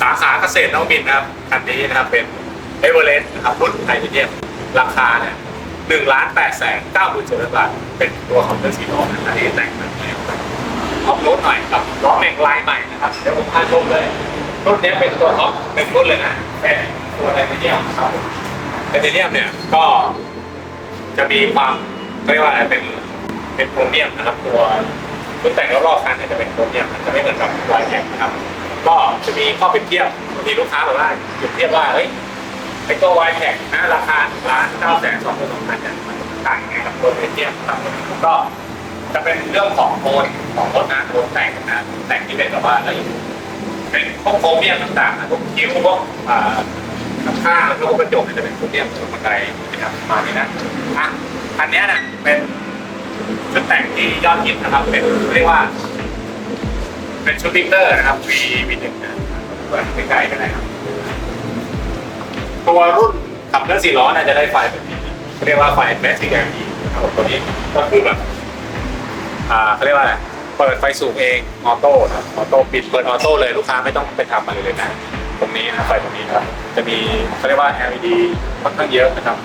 สาขาเกษตรนวมินนะครับคันนี้นะครับเป็นเอเวอเรสต์นะครับรุ่นไทเทเนียมราคาเนี่ยหนึ่งล้านแปดแสนเก้าหมื่นเจ็ดพันบาท เป็นตัวของเดอร์ซีโร่นะครับที่แต่งแบบนี้ท็อปรถหน่อยกับล้อแม็กลายใหม่นะครับเดี๋ยวผมพาชมเลยรุ่นนี้เป็นตัวท็อปเป็นรุ่นเลยนะเป็นตัวไทเทเนียมครับไทเทเนียมเนี่ยก็จะมีความเรียกว่าอะไรเป็นเป็นโครเมียมนะครับตัวชุดแต่งรอบๆคันเนี่ยจะเป็นโครเมียมจะไม่เหมือนกับลายแท็กนะครับ ก็จะมีข้อเปรียบเทียบบางทีลูกค้าบอกว่าเปรียบเทียบว่าเฮ้ยไอ้ตัววายแท็กนะราคาล้านเก้าแสนสองหมื่นสองพันเนี่ยมันต่างยังไงกับตัวเปรียบเทียบครับก็จะเป็นเรื่องของโคนของรถนะโคนแต่งนะแต่งที่เป็นแบบว่าเอ้ยเป็นพวกโครเมียมต่างๆนะพวกคิ้วพวกอ่าข้างแล้วก็กระจกจะเป็นโครเมียมส่วนบันไดนะครับมาณนี้นะอะอันเนี้ยน่ะเป็นชุดแต่งที่ยอดฮิตนะครับเป็นเรียกว่า เป็นชุดพิกเตอร์นะครับ V V หนึ่งนะเปิดใกล้ๆกันนะครับ ตัวรุ่นขับเคลื่อนสี่ล้อน่ยจะได้ไฟแบบนี้เรียกว่าไฟแบตเตอรี่นะครับผมตัวนี้ก็คือแบบอ่าเขาเรียกว่าอะไรเปิดไฟสูงเองออโต้นะครับออโต้ปิดเปิดออโต้เลยลูกค้าไม่ต้องไปทำอะไรเลยนะตรงนี้นะไฟตรงนี้นะครับจะมีเขาเรียกว่า LED ค่อนข้างเยอะนะครับ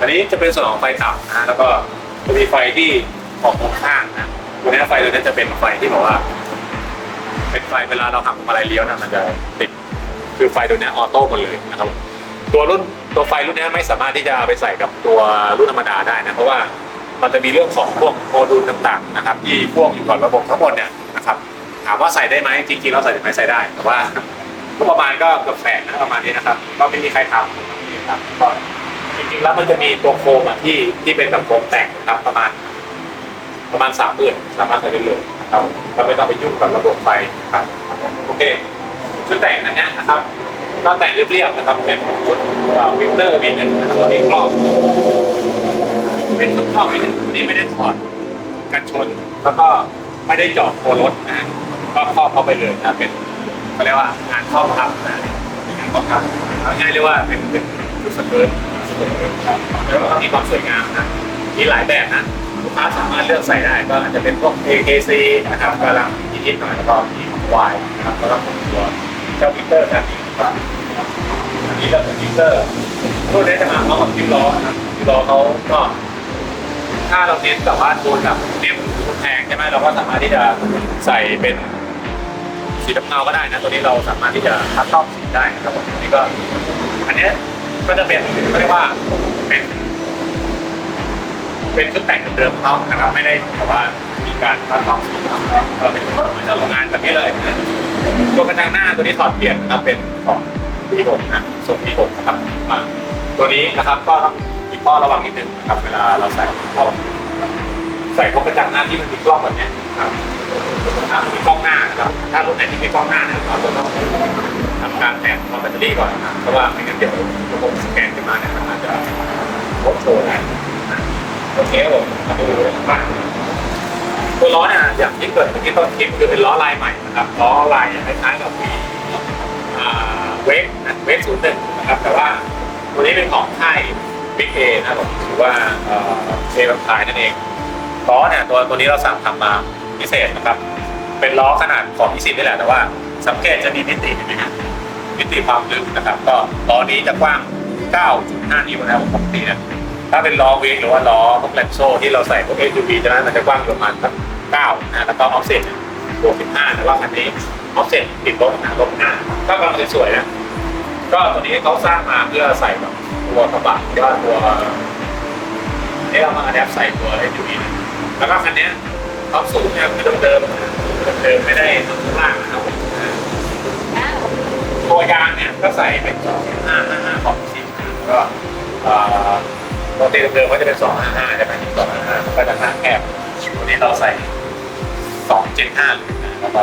อันนี้จะเป็นส่วนของไฟต่ำนะแล้วก็จะมีไฟที่ออกมุมข้างนะตัวนี้ไฟตัวนี้จะเป็นไฟที่บอกว่า เป็นไฟเวลาเราหักมาลัยเลี้ยวนะมันจะติดคือไฟตัวนี้ออโต้หมดเลยนะครับตัวรุ่นตัวไฟรุ่นนี้ไม่สามารถที่จะเอาไปใส่กับตัวรุ่นธรรมดาได้นะเพราะว่ามันจะมีเรื่องของพวกโมดูลต่างๆนะครับที่พ่วงอยู่กับระบบทั้งหมดเนี่ยนะครับถามว่าใส่ได้ไหมจริงๆเราใส่ได้ไหมใส่ได้ แต่ว่าก็ประมาณก็เกือบแสนนะประมาณนี้นะครับก็ไม่มีใครทำนะครับก็จริงๆแล้วมันจะมีตัวโคมอ่ที่ที่เป็นแบบโคมแต่งนะครับประมาณ ประมาณสามหมื่นสามารถใส่ได้เลยนะครับเราไม่ต้องไปยุ่งกับระบบไฟครับโอเคชุดแต่งอันเนี้ยนะครับก็แต่งเรียบๆนะครับเป็นชุดวิกเตอร์วีหนึ่งนะครับตัวนี้ครอบเป็นชุดครอบวีหนึ่งตัวนี้ไม่ได้ถอดกันชนแล้วก็ไม่ได้จาะโครถนะก็ครอบเข้าไปเลยนะเป็นเขาเรียกว่างานครอบทับนะงานครอบทับเอาง่ายเรียกว่าเป็นเป็นชุดสเกิร์ตแล้วก็มีความสวยงามนะมีหลายแบบนะ ค้าสามารถเลือกใส่ได้ก็อาจจะเป็นพวก AKC นะครับกำลังฮิตๆหน่อยแล้วก็มีของ Y นะครับแล้วก็ตัวเจ้าพิเตอร์แบบนี้ครับอันนี้เราเป็นพิเตอร์รุ่นนี้จะมาพร้อมกับพิมล้อนะครับพิมล้อเขาก็ถ้าเราเน้นแบบว่าตัวแบบเรียบแพงใช่ไหมเราก็สามารถที่จะใส่เป็นสีดำเงาก็ได้นะตัวนี้เราสามารถที่จะคัดต้อมสีได้นะครับผมอันนี้ก็ อันนี้ก็จะเป็นเขาเรียกว่าเป็น เป็นชุดแต่งเดิมเขานะครับไม่ได้แบบว่ามีการตัดต่อสีนะครับก็เป็นเหมือนโรงงานแบบนี้เลยตัวกระจังหน้าตัวนี้ถอดเปลี่ยนนะครับเป็นของปีหกนะส่วนปีหกนะครับมาตัวนี้นะครับก็ต้องมีข้อระวังนิดนึงนะครับเวลาเราใส่ข้าใส่พวกกระจังหน้าที่มันมีกล้องแบบเนี้ยนะครับถ้ามันมีกล้องหน้านะครับถ้ารถไหนที่มีกล้องหน้านี่ยเราจะต้องทำการแทนคอมแบตเตอรี่ก่อนนะเพราะว่าไม่งั้นเดี๋ยวระบบสแกนขึ้นมาเนี่ยมันอาจจะลบโชว์ได้น โอเคครับผมมาดูมาตัวล้อเนี่ยอย่างที่เกิดเมื่อกี้ต้นคลิปคือเป็นล้อลายใหม่นะครับล้อลายคล้ายๆกับวีเวฟนะเวฟศูนย์หนึ่งนะครับแต่ว่าตัวนี้เป็นของค่ายบิ๊กเอนะผมหรือว่าเอแบบพายนั่นเองล้อเนี่ยตัวตัวนี้เราสั่งทำมาพิเศษนะครับ เป็นล้อขนาดของ20นี่แหละแต่ว่าสังเกตจะมีมิติเห็นไหมฮะมิติความลึกนะครับ ก็ล้อนี้จะกว้าง 9.5 นิ้วนะครับปกติเนี่ย ถ้าเป็นล้อเวกหรือว่าล้อพวกแลนโซที่เราใส่พวก SUV จะนั้นมันจะกว้างประมาณสัก9นะแล้วก็ออฟเซ็ตบวก15แต่ว่าคันนี้ออฟเซ็ตติดลบนะลบ5ก็กำลังสวยๆนะก็ตัวนี้เขาสร้างมาเพื่อใส่กับตัวกระบะหรือว่าตัวนี่เรามาอัดแอปใส่ตัวไอ้ยูวีนะแล้วก็คันนี้ความสูงเนี่ยคือเดิมๆเดิมไม่ได้ข้างล่างนะครับตัวยางเนี่ยก็ใส่เป็นสองห้าห้าห้าของสิบแล้วก็เอ่อ ปกติเดิมๆก็จะเป็นสองห้าห้าใช่ไหมสองห้าห้าก็จะห้าแคบตัวนี้เราใส่สองเลยนะแล้วก็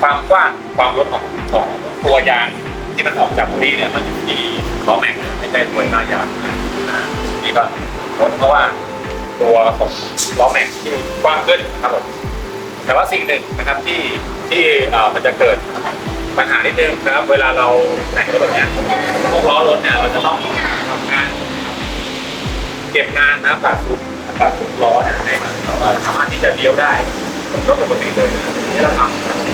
ความกว้างความลดของของตัวยางที่มันออกจากตรงนี้เนี่ยมันอยู่ที่ล้อแม็กซ์ไม่ใช่ตัวหน้ายางนะนี่ก็ลดเพราะว่าตัวของล้อแม็กซ์ที่กว้างขึ้นครับผมแต่ว่าสิ่งหนึ่งนะครับที่ที่เอ่อมันจะเกิดปัญหานิดนึงนะครับ เวลาเราแต่งรถแบบเนี้ยพวกล้อรถเนี่ยเราจะต้องทำงาน ก็บงานนะปากทุกปากุล้อเนี่ยให้มันแบบว่าสามารถที่จะเลี้ยวได้รถปกติเลยนะนี่เราท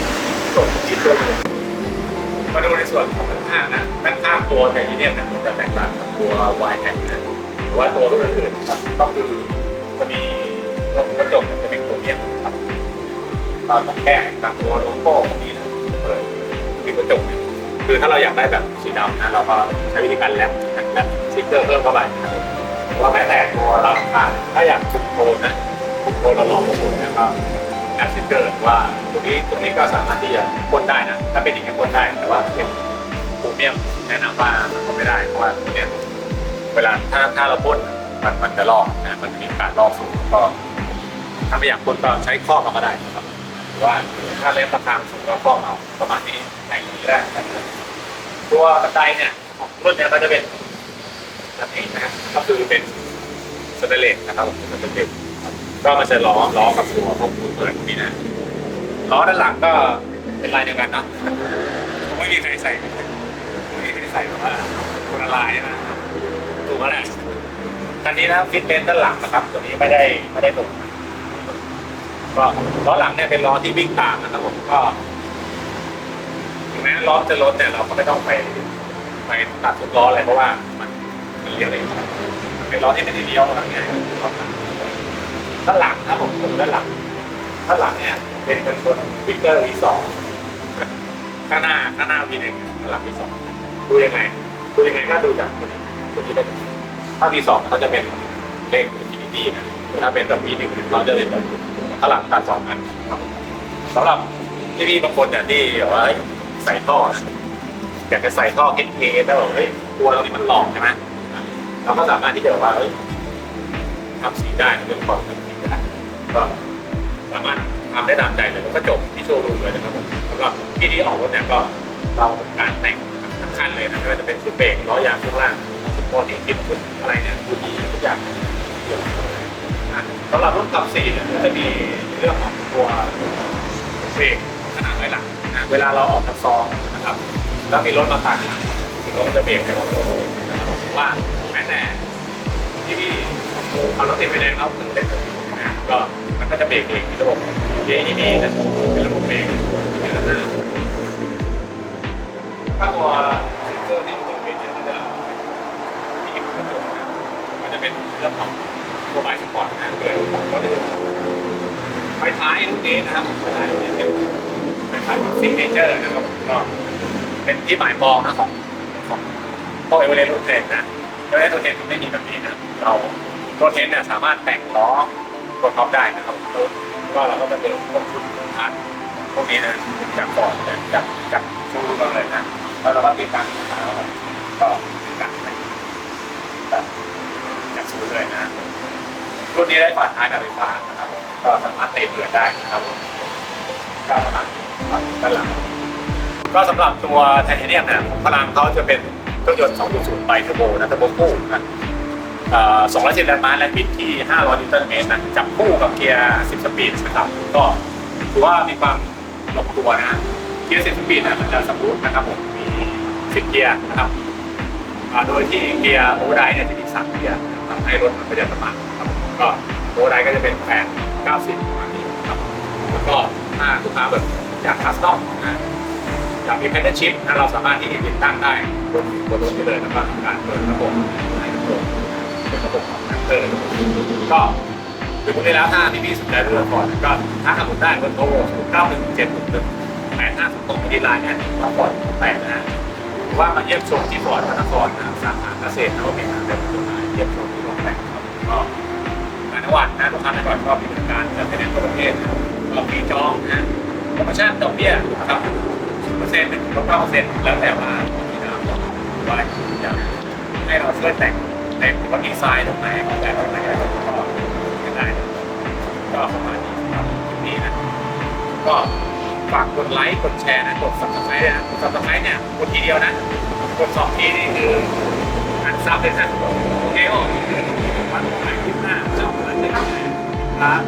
ำส่วนที่ตัวมาดูในส่วนของด้านข้างนะด้านข้างตัวไทเทเนียมเนี่ยมันจะแตกต่างกับตัววายแท็กนะหรือว่าตัวรุ่นอื่นครับก็คือจะมีกระจกจะเป็นโครเมียครับตอนแก้ตามตัวโลโก้พวกนี้นะเปิดมีกระจกนะคือถ้าเราอยากได้แบบสีดำนะเราก็ใช้วิธีการแลปแลปสติ๊กเกอร์เพิ่มเข้าไปนะครับ ว่าแม้แต่ตัวรางคาถ้าอยากคุมโทนนะคุมโทนเราลองคุมนี่ยก็แอปสติกเกอร์ว่าตรงนี้ตรงนี้ก็สามารถที่จะพ่นได้นะถ้าเป็นอย่างนี้พ่นได้แต่ว่าเป็นพรีเมียมแนะนำว่ามันพ่นไม่ได้เพราะว่าตัวเนี้ยเวลาถ้าถ้าเราพ่นมันมันจะลอกนะมันมีการลอกสูงก็ถ้าไม่อยากพ่นก็ใช้ครอบเอาก็ได้นะครับหรือว่าถ้าเล่นราคาสูงก็ครอบเอาประมาณนี้แต่งอย่างนี้ได้นะครับตัวกระไดเนี่ยของรุ่นเนี้ยก็จะเป็น แบบนี้นะก็คือเป็นสเตนเลสนะครับมเป็นสเตนเลสก็มันจะล้อล้อกับตัวพวกมือเปิดนี่นะล้อด้านหลังก็เป็นลายเดียวกันเนาะไม่มีใครใส่ไม่มีใครใส่แบบว่าคนละลายนะถูกแล้วแหละคันนี้นะฟิตเมนด้านหลังนะครับ ตัวนี้ไม่ได้ไม่ได้ตกก็ล้อหลังเนี่ยเป็นล้อที่วิ่งตามนะครับผมก็ถึงแม้ล้อจะลดเนี่ยเราก็ไม่ต้องไปไปตัดทุกล้อเลยเพราะว่ามัน มันเลี้ยวเองมันเป็นล้อที่ไม่ได้เลี้ยวอะไรเงี้ยด้านหลังนะครับผมดูด้านหลังด้านหลังเนี่ยเป็นเป็นตัววิกเตอร์ V2 ข้างหน้าข้างหน้า V1 ด้านหลัง V2 ดูยังไงดูยังไงก็ดูจากตัวนี้ตัวนี้เป็นถ้า V2 เขาจะเป็นเลข Infinity นะถ้าเป็นแบบ V1 เราจะเป็นแบบข้างหลังตัดสองอันครับสำหรับพี่ๆบางคนเนี่ยที่แบบว่าใส่ท่ออยากจะใส่ท่อ HK แล้วแบบเฮ้ยตัวเรานี่มันหลอกใช่ไหม เราก็สามารถที่จะว่าเฮ้ยทำสีได้เรื่องความทำสีได้ก็สามารถทำได้ตามใจเลยแล้วก็จบที่โชว์รูมเลยนะครับผมสำหรับที่ที่ออกรถเนี่ยก็เราทำการแต่งทั้งคันเลยนะไม่ว่าจะเป็นชุดเบรกล้อยางช่วงล่างชุดโมที่คิดชุดอะไรเนี่ยดูดีทุกอย่างเกี่ยวกับอะสำหรับรุ่นขับสี่เนี่ยก็จะมีเรื่องของตัวเบรกขนาดไหนหลังนะเวลาเราออกจากซองนะครับแล้วมีรถมาตัดหลังรถจะเบรกให้เรานะครับว่า แต่ที่พี่เอารถติดไฟแดงแล้วถึงเสร็จนะก็มันก็จะเบรกเองมีระบบเยนี่นี่นะเป็นระบบเบรกถ้าตัวเซ็นเซอร์ที่อยู่บนเบรกเนี่ยมันจะมีกระจกนะมันจะเป็นเรื่องของตัวไบสปอร์ตนะเกิดก็จะไฟท้ายรุ่นนี้นะครับไฟท้ายรุ่นนี้เป็นไฟท้ายซิกเนเจอร์นะครับก็เป็นที่หมายมองนะของของพวกเอเวอเรสต์รุ่นเทน นะโดยตัวเทนไม่มีแบบนี้นะเราตัวเทนเนี่ยสามารถแต่งล้อตัวท็อปได้นะครับแล้วก็เราก็จะเป็นพวกชุดพาร์ทพวกนี้นะจากฟอร์ดเนี่ยจากจากชูก็เลยนะแล้วเราก็ติดตั้งขาก็ติดตั้งไปจากชูเลยนะรุ่นนี้ได้ฝาท้ายแบบไฟฟ้านะครับก็สามารถเตะเบือได้นะครับก็ประมาณด้านหลังก็สำหรับตัวไทเทเนียมเนี่ยพลังเขาจะเป็น เครื่องยนต์2.0ไบเทอร์โบนะเทอร์โบคู่นะเอ่อ210แรงม้าแรงบิดที่ 500 นิวตันเมตรนะจับคู่กับเกียร์ 10 สปีดนะครับก็ถือว่ามีความลงตัวนะเกียร์ 10 สปีดเนี่ยมันจะสมูทนะครับผมมี 10 เกียร์นะครับโดยที่เกียร์โอเวอร์ไดร์เนี่ยจะมี3เกียร์ทำให้รถมันไม่เดินสมานครับก็โอเวอร์ไดร์ก็จะเป็น8 90ประมาณนี้ครับแล้วก็ถ้าลูกค้าแบบอยากคัสตอมนะอยากมีแพนเนชิพนะเราสามารถที่จะติดตั้งได้ บนบนรถนี้เลยแล้วก็ทำการเปิดระบบให้ระบบเป็นระบบของแพนเตอร์ก็คือพวกนี้แล้วถ้าพี่พี่สนใจเรื่องก่อนก็ถ้าทำผมได้เบอร์โทร9 1 7 1 1 8 5 2 2ที่ไลน์เนี่ยมาก่อนแปดนะฮะหรือว่ามาเยี่ยมชมที่ฟอร์ดพระนครนะสาขาเกษตรนวมินทร์เป็นจุดหมายเยี่ยมชมที่โรงแรมครับก็งานในวันนะลูกค้าในวันก็มีบริการจะเป็นทั่วประเทศนะครับก็มีจองนะโปรโมชั่นดอกเบี้ยครับสิบเปอร์เซ็นต์ถึงลดเก้าเปอร์เซ็นต์แล้วแต่ว่า ราว่าอยากให้เราช่วยแต่งแต่งว่าดีไซน์ตรงไหนออกแบบตรงไหนอะไรก็ได้ก็ประมาณนี้ครับนี่นะก็ฝากกดไลค์กดแชร์นะกด subscribe นะกด subscribe เนี่ยกดทีเดียวนะกดสองทีนี่คืออันซับเลยนะโอเคโอ้วันไหนคลิปหน้าเจ้าอะไรจะทำอะไรครับ